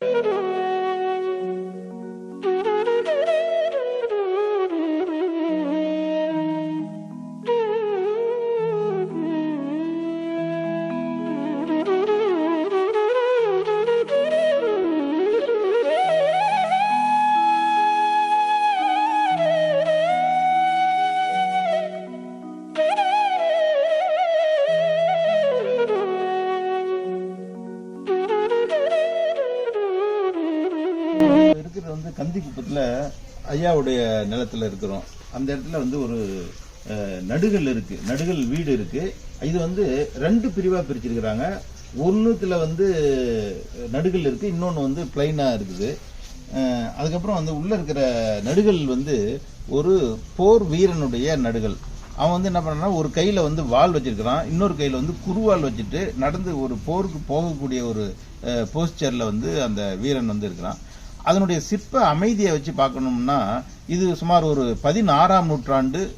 இருக்கிறது வந்து சந்திக்குப்பத்தில் ஐயாவுடைய நிலத்தில் இருக்கிறோம். அந்த இடத்துல வந்து ஒரு நடுகள் இருக்கு. நடுகள் வீடு இருக்கு. இது வந்து ரெண்டு பிரிவாக பிரிச்சிருக்கிறாங்க. ஒன்றுத்தில் வந்து நடுகள் இருக்கு. இன்னொன்று வந்து பிளைனாக இருக்குது. அதுக்கப்புறம் வந்து உள்ளே இருக்கிற நடுகள் வந்து ஒரு போர் வீரனுடைய நடுகள் அவன் வந்து என்ன பண்ணான்னா ஒரு கையில் வந்து வால் வச்சிருக்கிறான். இன்னொரு கையில் வந்து குருவால் வச்சுட்டு நடந்து ஒரு போருக்கு போகக்கூடிய ஒரு போஸ்டரில் வந்து அந்த வீரன் வந்து இருக்கிறான். அதனுடைய சிற்ப அமைதியை வச்சு பார்க்கணும்னா இது சுமார் ஒரு பதினாறாம் நூற்றாண்டு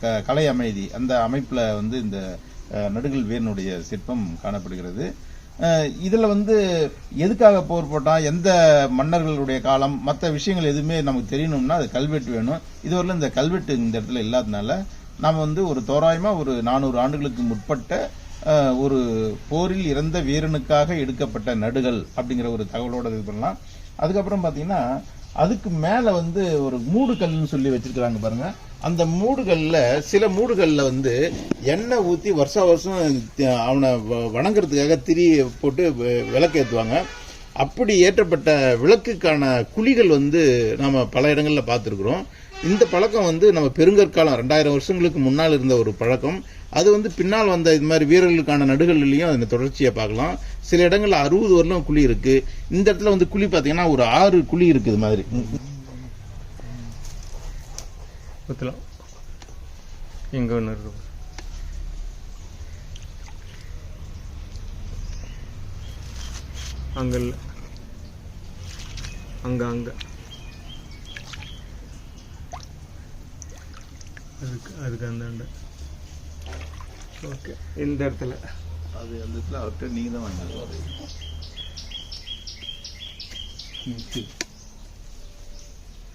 க- கலை அமைதி. அந்த அமைப்பில் வந்து இந்த நடுகள் வீரனுடைய சிற்பம் காணப்படுகிறது. இதில் வந்து எதுக்காக போர் போட்டால் எந்த மன்னர்களுடைய காலம் மற்ற விஷயங்கள் எதுவுமே நமக்கு தெரியணும்னா அது கல்வெட்டு வேணும். இதுவரையிலும் இந்த கல்வெட்டு இந்த இடத்துல இல்லாதனால நாம் வந்து ஒரு தோராயமாக ஒரு நானூறு ஆண்டுகளுக்கு முற்பட்ட ஒரு போரில் இறந்த வீரனுக்காக எடுக்கப்பட்ட நடுகள் அப்படிங்கிற ஒரு தகவலோட இது பண்ணலாம். அதுக்கப்புறம் பார்த்தீங்கன்னா அதுக்கு மேலே வந்து ஒரு மூடுகல்னு சொல்லி வச்சுருக்கிறாங்க பாருங்கள் அந்த மூடுகளில் சில மூடுகளில் வந்து எண்ணெய் ஊற்றி வருஷா வருஷம் அவனை வ- வணங்குறதுக்காக திரி போட்டு விளக்கு ஏற்றுவாங்க அப்படி ஏற்றப்பட்ட விளக்குக்கான குழிகள் வந்து நம்ம பல இடங்களில் பார்த்துருக்குறோம். இந்த பழக்கம் வந்து நம்ம பெருங்கற்காலம் ரெண்டாயிரம் வருஷங்களுக்கு முன்னால் இருந்த ஒரு பழக்கம். அது வந்து பின்னால் வந்த இது மாதிரி வீரர்களுக்கான நடுகள்லையும் அந்த தொடர்ச்சியை பார்க்கலாம். சில இடங்களில் அறுபது வரலும் குழி இருக்கு. இந்த இடத்துல வந்து குழி பார்த்தீங்கன்னா ஒரு ஆறு குழி இருக்கு இது மாதிரி. குத்தலாம் எங்கே ஒன்று இருக்கு. அங்கே இல்லை. அங்கே அங்கே. அதுக்கு அதுக்கு அந்த அந்த ஓகே. இந்த இடத்துல. அது அந்த இடத்துல அவர்கிட்ட நீங்க தான் வாங்கினாரு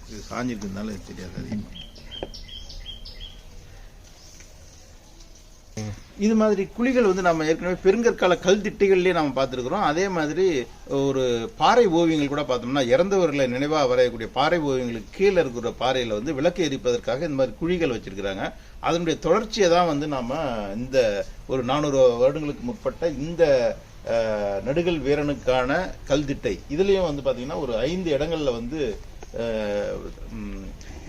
இது சாஞ்சிருக்கிறதுனால தெரியாது அதிகமா. இது மாதிரி குழிகள் வந்து நம்ம ஏற்கனவே பெருங்கற்கால கல் திட்டைகள்லேயே நம்ம பார்த்துருக்குறோம். அதே மாதிரி ஒரு பாறை ஓவியங்கள் கூட பார்த்தோம்னா இறந்தவர்களை நினைவாக வரையக்கூடிய பாறை ஓவியங்களுக்கு கீழே இருக்கிற பாறையில் வந்து விளக்கு எரிப்பதற்காக இந்த மாதிரி குழிகள் வச்சுருக்குறாங்க. அதனுடைய தொடர்ச்சியை தான் வந்து நாம் இந்த ஒரு நானூறு வருடங்களுக்கு முற்பட்ட இந்த நடுகல் நடுகள் வீரனுக்கான கல்திட்டை இதுலேயும் வந்து பார்த்திங்கன்னா ஒரு ஐந்து இடங்களில் வந்து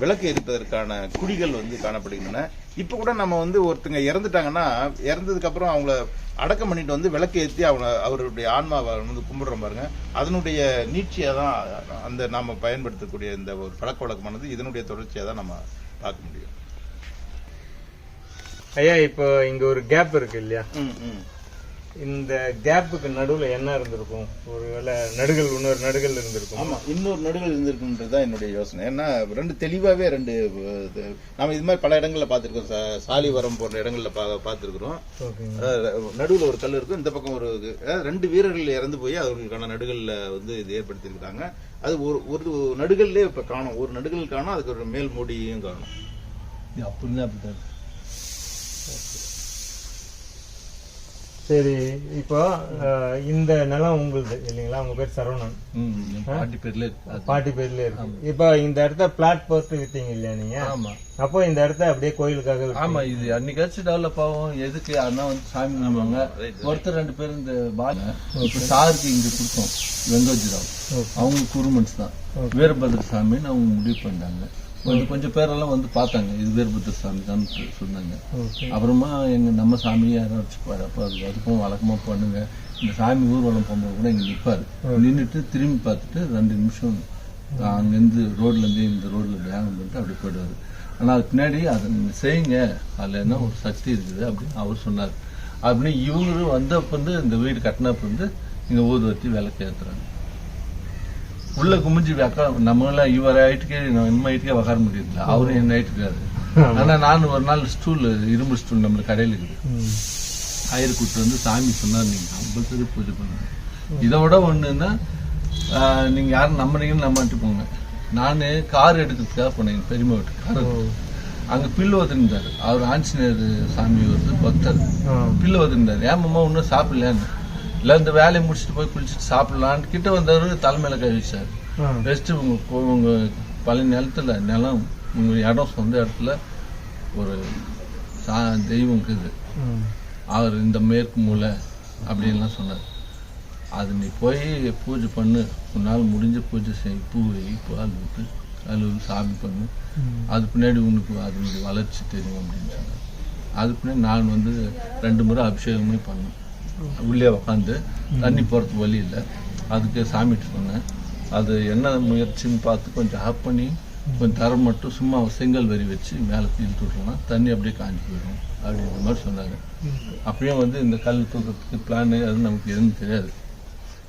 விளக்கு எரிப்பதற்கான குழிகள் வந்து காணப்படுகின்றன. இப்ப கூட நம்ம வந்து ஒருத்தங்க இறந்துட்டாங்கன்னா இறந்ததுக்கு அப்புறம் அவங்கள அடக்கம் பண்ணிட்டு வந்து விளக்கு ஏற்றி அவங்க அவருடைய ஆன்மாவை வந்து கும்பிடுறோம் பாருங்க. அதனுடைய நீட்சியை தான் அந்த நாம பயன்படுத்தக்கூடிய இந்த ஒரு பழக்க வழக்கமானது இதனுடைய தொடர்ச்சியை தான் நம்ம பார்க்க முடியும். ஐயா இப்போ இங்கே ஒரு கேப் இருக்கு இல்லையா? ம், ம். இந்த கேப்புக்கு நடுவில் என்ன இருந்திருக்கும்? ஒருவேளை நடுகள் இன்னொரு நடுகள் இருந்திருக்கும். ஆமா இன்னொரு நடுகள் இருந்திருக்குன்றது தான் என்னுடைய யோசனை. ஏன்னா ரெண்டு தெளிவாவே ரெண்டு நாம இது மாதிரி பல இடங்கள்ல பார்த்திருக்கோம். சா- சாலிவரம் போன்ற இடங்கள்ல பா பார்த்திருக்கிறோம். நடுவில் ஒரு கல் இருக்கும் இந்த பக்கம் ஒரு ரெண்டு வீரர்கள் இறந்து போய் அவர்களுக்கான நடுகள்ல வந்து இது ஏற்படுத்தியிருக்காங்க. அது ஒரு ஒரு நடுகள்லயே இப்ப காணும். ஒரு நடுகள் காணும் அதுக்கு ஒரு மேல் மூடியும் காணும். அப்படின்னு அப்படிதான் சரி இப்போ இந்த நிலம் உங்களுது இல்லைங்களா? உங்க பேர் சரவணன். பாட்டி பேர்ல. பாட்டி பேர்ல இருக்கு. இப்போ இந்த இடத்த பிளாட் போட்டு வித்தீங்க இல்லையா நீங்க? ஆமா. அப்போ இந்த இடத்த அப்படியே கோயிலுக்காக. ஆமா இது அன்னைக்காச்சும் டெவலப் ஆகும். எதுக்கு? அண்ணா வந்து சாமி கும்பிடுவாங்க. ஒருத்தர் ரெண்டு பேர் இந்த பால இப்ப சாருக்கு இங்க கொடுத்தோம். வெங்கோஜிராவ். அவங்க குருமன்ஸ் தான். வீரபத்ர சாமின்னு அவங்க முடிவு பண்ணாங்க கொஞ்சம் கொஞ்சம் பேரெல்லாம் வந்து பார்த்தாங்க. இது வீரபத்ர சாமி தான் சொன்னாங்க. அப்புறமா எங்க நம்ம சாமியை யாரும் வச்சுப்பாரு அப்ப அது அதுக்கும் வழக்கமா பண்ணுங்க. இந்த சாமி ஊர்வலம் போகும்போது கூட இங்க நிப்பாரு. நின்னுட்டு திரும்பி பார்த்துட்டு ரெண்டு நிமிஷம் அங்கிருந்து ரோட்ல இருந்து இந்த ரோட்ல தியானம் பண்ணிட்டு அப்படி போயிடுவாரு. ஆனா அதுக்கு பின்னாடி அதை நீங்க செய்யுங்க. அதுல என்ன ஒரு சக்தி இருக்குது அப்படின்னு அவர் சொன்னார். அப்படின்னு இவங்களும் வந்தப்ப வந்து இந்த வீடு கட்டினப்ப வந்து இங்க ஊதுவத்தி விளக்கு ஏத்துறாங்க. உள்ள குமிஞ்சு உக்கா நம்ம எல்லாம் இவர் ஹைட்டுக்கே நம்ம ஹைட்டுக்கே உக்கார முடியுதுல அவரும் என்ன ஹைட்டுக்காரு ஆனா நான் ஒரு நாள் ஸ்டூல் இரும்பு ஸ்டூல் நம்ம கடையில இருக்குது. ஆயிரம் கூட்டு வந்து சாமி சொன்னார் நீங்க கம்பல்சரி பூஜை பண்ணுங்க. இதை விட ஒண்ணுன்னா நீங்க யாரும் நம்புறீங்கன்னு நம்பிட்டு போங்க. நான் கார் எடுக்கிறதுக்காக போனேன் வீட்டுக்கு. கார் அங்க பில்லு வந்திருந்தாரு அவர் ஆஞ்சநேயர் சாமி வந்து பக்தர். பில்லு வந்திருந்தாரு ஏன் மாமா இன்னும் சாப்பிடலையான்னு? இல்லை இந்த வேலையை முடிச்சுட்டு போய் குளிச்சுட்டு சாப்பிடலான்னு கிட்ட வந்தவர் தலைமையில கை வச்சாரு. வச்சுட்டு உங்க உங்க பழைய நிலத்துல நிலம் உங்க இடம் சொந்த இடத்துல ஒரு சா தெய்வம் இருக்குது. அவர் இந்த மேற்கு மூலை அப்படின்லாம் சொன்னார். அது நீ போய் பூஜை பண்ணு. உன்னால் முடிஞ்ச பூஜை செய். பூ வை பால் விட்டு அழுவு சாமி பண்ணு. அது பின்னாடி உனக்கு அதனுடைய வளர்ச்சி தெரியும் அப்படின்னு சொன்னார். அது பின்னாடி நான் வந்து ரெண்டு முறை அபிஷேகமே பண்ணேன். உள்ளே உக்காந்து தண்ணி போகிறது வழி இல்லை. அதுக்கு சாமிட்டு சொன்னேன். அது என்ன முயற்சின்னு பார்த்து கொஞ்சம் ஆஃப் பண்ணி கொஞ்சம் தரம் மட்டும் சும்மா செங்கல் வரி வச்சு மேலே தீர்த்து விட்றோம்னா தண்ணி அப்படியே காஞ்சி போயிடும் அப்படின்ற மாதிரி சொன்னாங்க அப்பயும் வந்து இந்த கல் தூக்கிறதுக்கு பிளான் அது நமக்கு எதுவும் தெரியாது.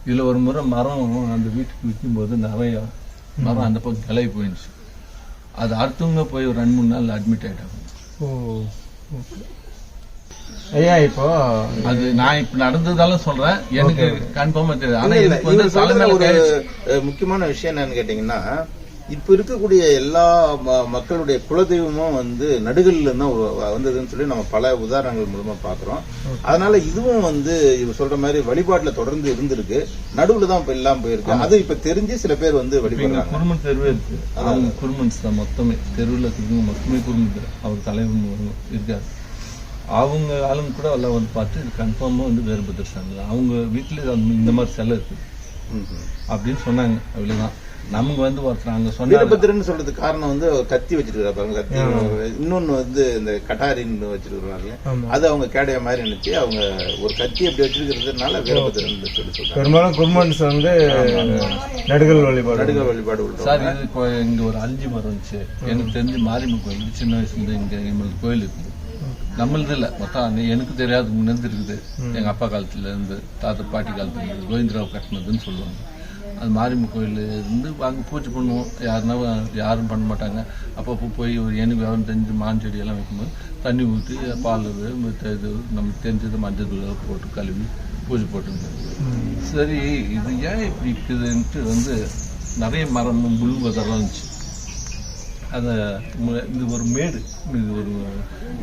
இதில் ஒரு முறை மரம் அந்த வீட்டுக்கு விற்கும்போது நிறைய மரம் அந்த பக்கம் கிளை போயிடுச்சு. அது அடுத்தவங்க போய் ஒரு ரெண்டு மூணு நாள் அட்மிட் ஆகிட்டாங்க ஓ ஐயா இப்போ அது நான் இப்ப நடந்ததாலும் சொல்றேன். எனக்கு கன்ஃபார்மா தெரியாது. ஆனா எனக்கு வந்து தலைமையில ஒரு முக்கியமான விஷயம் என்னன்னு கேட்டீங்கன்னா இப்ப இருக்கக்கூடிய எல்லா மக்களுடைய குலதெய்வமும் வந்து நடுகல்ல தான் வந்ததுன்னு சொல்லி நம்ம பல உதாரணங்கள் மூலமா பாக்குறோம். அதனால இதுவும் வந்து இவர் சொல்ற மாதிரி வழிபாட்டுல தொடர்ந்து இருந்திருக்கு. நடுவுல தான் இப்ப எல்லாம் போயிருக்கு. அது இப்ப தெரிஞ்சு சில பேர் வந்து வழிபடுறாங்க. குருமன் தெருவே இருக்கு. அவங்க குருமன்ஸ் தான் மொத்தமே. தெருவில் மொத்தமே குருமன் அவர் தலைவன் இருக்காரு. அவங்க ஆளுங்க கூட எல்லாம் வந்து பார்த்து இது கன்ஃபார்மா வந்து வேறுபட்ட சாமி தான் அவங்க வீட்டுல இந்த மாதிரி சிலை இருக்கு. அப்படின்னு சொன்னாங்க. அவ்வளவுதான். நமக்கு வந்து ஒருத்தர் அங்க வீரபத்திரன்னு சொல்றதுக்கு காரணம் வந்து கத்தி வச்சிருக்காரு பாருங்க. கத்தி இன்னொன்னு வந்து இந்த கட்டாரின்னு வச்சிருக்காங்க ஆமா. அது அவங்க கேடைய மாதிரி நினைச்சு அவங்க ஒரு கத்தி அப்படி வச்சிருக்கிறதுனால வீரபத்திரன் சொல்லி சொல்றாங்க. பெரும்பாலும் குருமன்ஸ் வந்து நடுகள் வழிபாடு. நடுக வழிபாடு. சார் இது இங்க ஒரு அஞ்சு மரம் இருந்துச்சு. எனக்கு தெரிஞ்சு மாரியம்மன் கோயில் சின்ன வயசுல இருந்து இங்க எங்களுக்கு கோயில் இருக்குது நம்மளது இல்ல. மொத்தம் எனக்கு தெரியாது முன்னேந்து இருக்குது. எங்க அப்பா காலத்துல இருந்து தாத்தா பாட்டி காலத்துல இருந்து கோவிந்தராவ் கட்டினதுன்னு சொல்லுவாங்க. அது மாரியம்மன் கோயில் இருந்து அங்கே பூஜை பண்ணுவோம். யாருன்னா யாரும் பண்ண மாட்டாங்க. அப்பப்போ போய் ஒரு எனக்கு விவரம் தெரிஞ்சு மான் செடியெல்லாம் வைக்கும்போது தண்ணி ஊற்றி பால் இது நமக்கு தெரிஞ்சது மஞ்சள் தூள் போட்டு கழுவி பூஜை போட்டுருந்தோம் சரி இது ஏன் இப்படி இருக்குதுன்ட்டு வந்து நிறைய மரம் முள் அதெல்லாம் இருந்துச்சு. அதை இது ஒரு மேடு இது ஒரு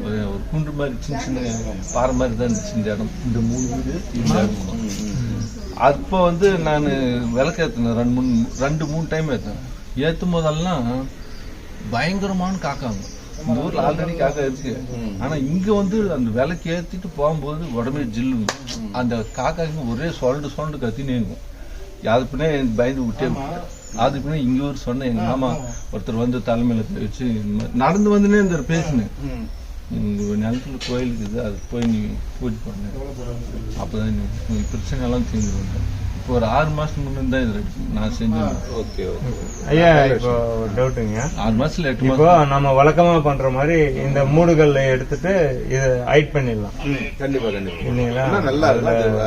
ஒரு குன்று மாதிரி சின்ன சின்ன பாறை மாதிரி தான் இருந்துச்சு இந்த இடம். இந்த மூணு வீடு இந்த இடம். அப்போ வந்து நான் விளக்கு ஏற்றினேன் ரெண்டு மூணு ரெண்டு மூணு டைம் ஏற்றினேன் ஏற்றும் போதெல்லாம் பயங்கரமான காக்காங்க இந்த ஊர்ல ஆல்ரெடி காக்கா இருக்கு. ஆனா இங்க வந்து அந்த விளக்கு ஏத்திட்டு போகும்போது உடம்பே ஜில்லுங்க. அந்த காக்காக்கு ஒரே சொரண்டு சொரண்டு கத்தினே இருக்கும். அது பின்னே பயந்து விட்டே விட்டேன். அது பின்னே இங்க ஒரு சொன்ன எங்க மாமா ஒருத்தர் வந்து தலைமையில வச்சு இந்த நடந்து வந்துனே இந்த பேசினேன். இங்க நிலத்துல கோயில் இருக்குது அது போய் நீ பூஜை பண்ணு அப்பதான் பிரச்சனை எல்லாம் தீர்ந்து வந்தேன் ஒரு ஆறு மாசத்துக்கு முன்னாடி தான் இது நான் செஞ்சேன் ஓகே ஓகே. ஐயா இப்போ ஒரு டவுட்டுங்க ஆறு மாசத்துல எட்டு இப்போ நம்ம வழக்கமா பண்ற மாதிரி இந்த மூடுகல்ல எடுத்துட்டு இதை ஹைட் பண்ணிடலாம். கண்டிப்பா கண்டிப்பா. இல்லைங்களா? ஆனா நல்லா இருக்காங்க.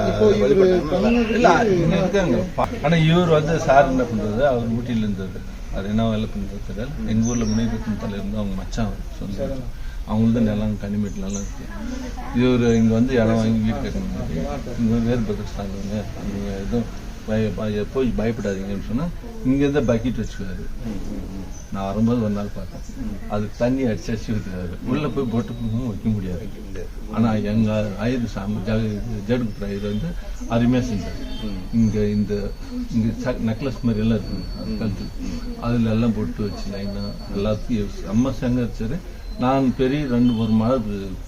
இவர் வந்து சார் என்ன பண்றது? அவர் ஊட்டியில இருந்தது. அது என்ன வேலை பண்றது? தெரியல. எங்க ஊர்ல முனைப்பத்தின் தலை இருந்து அவங்க மச்சான் அவங்களுக்கு நிலம் கனிமேட்டு நல்லா இருக்கு. இவர் இங்க வந்து இடம் வாங்கி வீடு கட்டணும் இங்க வேறு எதுவும் பய- போய் பயப்படாதீங்கன்னு சொன்னா இங்க இருந்த பக்கெட் வச்சுக்காரு நான் வரும்போது ஒரு நாள் பார்த்தேன். அதுக்கு தண்ணி அடிச்சு அடிச்சு ஊத்துறாரு உள்ள போய் போட்டு வைக்க முடியாது. ஆனா எங்க ஐயர் சாமி ஜடுப்பு ஐயர் வந்து அருமையா செஞ்சார். இங்க இந்த இங்க நெக்லஸ் மாதிரி எல்லாம் இருக்கு. கழுத்து அதுல எல்லாம் போட்டு வச்சு லைனா எல்லாத்தையும் செம்ம செங்கரிச்சாரு நான் பெரிய ரெண்டு ஒரு மழை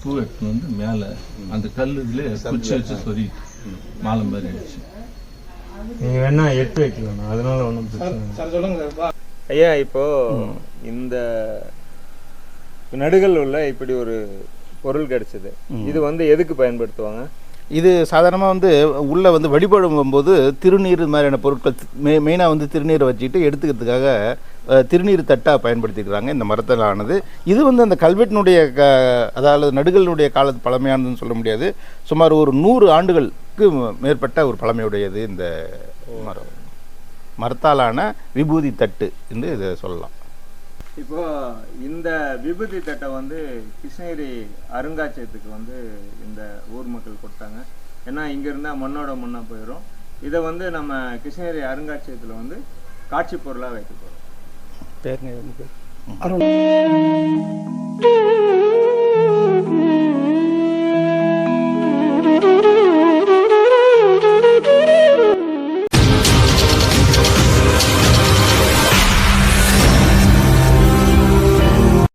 பூ எடுத்துன்னு வந்து மேல அந்த கல் இதுல குச்சி வச்சு சொருகிட்டு மாலை மாதிரி ஆயிடுச்சு. நீங்க வேணா எட்டு வைக்கலாம் அதனால ஒன்றும் பிரச்சனை இல்லை. ஐயா இப்போ இந்த நடுகள் உள்ள இப்படி ஒரு பொருள் கிடைச்சது. இது வந்து எதுக்கு பயன்படுத்துவாங்க? இது சாதாரணமாக வந்து உள்ள வந்து வழிபடும் போது திருநீர் மாதிரியான பொருட்கள் மெ மெயினாக வந்து திருநீரை வச்சுக்கிட்டு எடுத்துக்கிறதுக்காக திருநீர் தட்டாக பயன்படுத்திக்கிறாங்க. இந்த மரத்தில் ஆனது இது வந்து அந்த கல்வெட்டினுடைய க அதாவது நடுகளினுடைய காலத்து பழமையானதுன்னு சொல்ல முடியாது. சுமார் ஒரு நூறு ஆண்டுகளுக்கு மேற்பட்ட ஒரு பழமையுடையது இந்த மரம். மரத்தாலான விபூதி தட்டு என்று இதை சொல்லலாம். இப்போ இந்த விபூதி தட்டை வந்து கிருஷ்ணகிரி அருங்காட்சியகத்துக்கு வந்து இந்த ஊர் மக்கள் கொடுத்தாங்க. ஏன்னா இங்க இருந்தா மண்ணோட மண்ணா போயிடும் இதை வந்து நம்ம கிருஷ்ணகிரி அருங்காட்சியகத்தில் வந்து காட்சி பொருளாக வைக்க போகிறோம் பேருங்க அருண்.